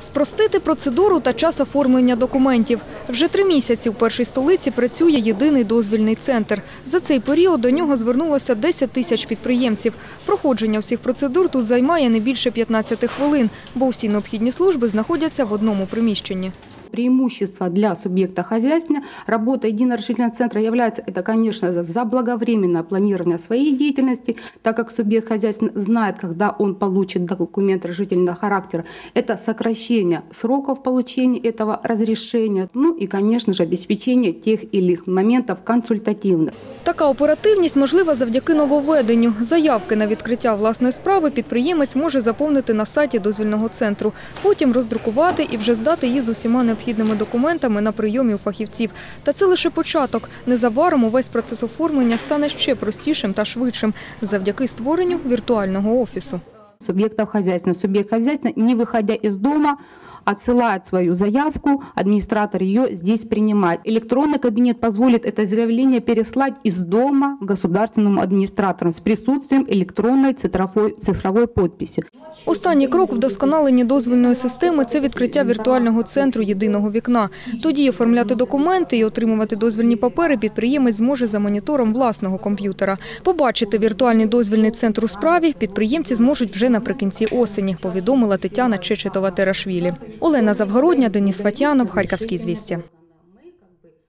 Спростити процедуру та час оформлення документів. Вже три місяці у першій столиці працює єдиний дозвільний центр. За цей період до нього звернулося 10 тисяч підприємців. Проходження всіх процедур тут займає не більше 15 хвилин, бо всі необхідні служби знаходяться в одному приміщенні. Преимущество для субъекта хозяйствования работа единого решительного центра является, это, конечно, за заблаговременное планирование своей деятельности, так как субъект хозяйства знает, когда он получит документ решительного характера. Это сокращение сроков получения этого разрешения, ну и, конечно же, обеспечение тех или иных моментов консультативных. Така оперативність можлива завдяки нововведенню. Заявки на відкриття власної справи підприємець може заповнити на сайті дозвільного центру, потім роздрукувати і вже здати її з усіма необхідними документами на прийомі у фахівців. Та це лише початок. Незабаром увесь процес оформлення стане ще простішим та швидшим завдяки створенню віртуального офісу субъектов хозяйства. Субъект хозяйства, не выходя из дома, отсылает свою заявку, администратор ее здесь принимает. Электронный кабинет позволит это заявление переслать из дома государственному администратору с присутствием электронной цифровой, цифровой подписи. Останній крок вдосконаленні дозвільної системи – це відкриття віртуального центру єдиного вікна. Тоді оформляти документи і отримувати дозвільні папери підприємець зможе за монітором власного комп'ютера. Побачити віртуальний дозвільний центр у справі підприємці зможуть вже наприкінці осені, повідомила Тетяна Чечетова-Терашвілі. Олена Завгородня, Деніс Фатянов, Харківські звістя.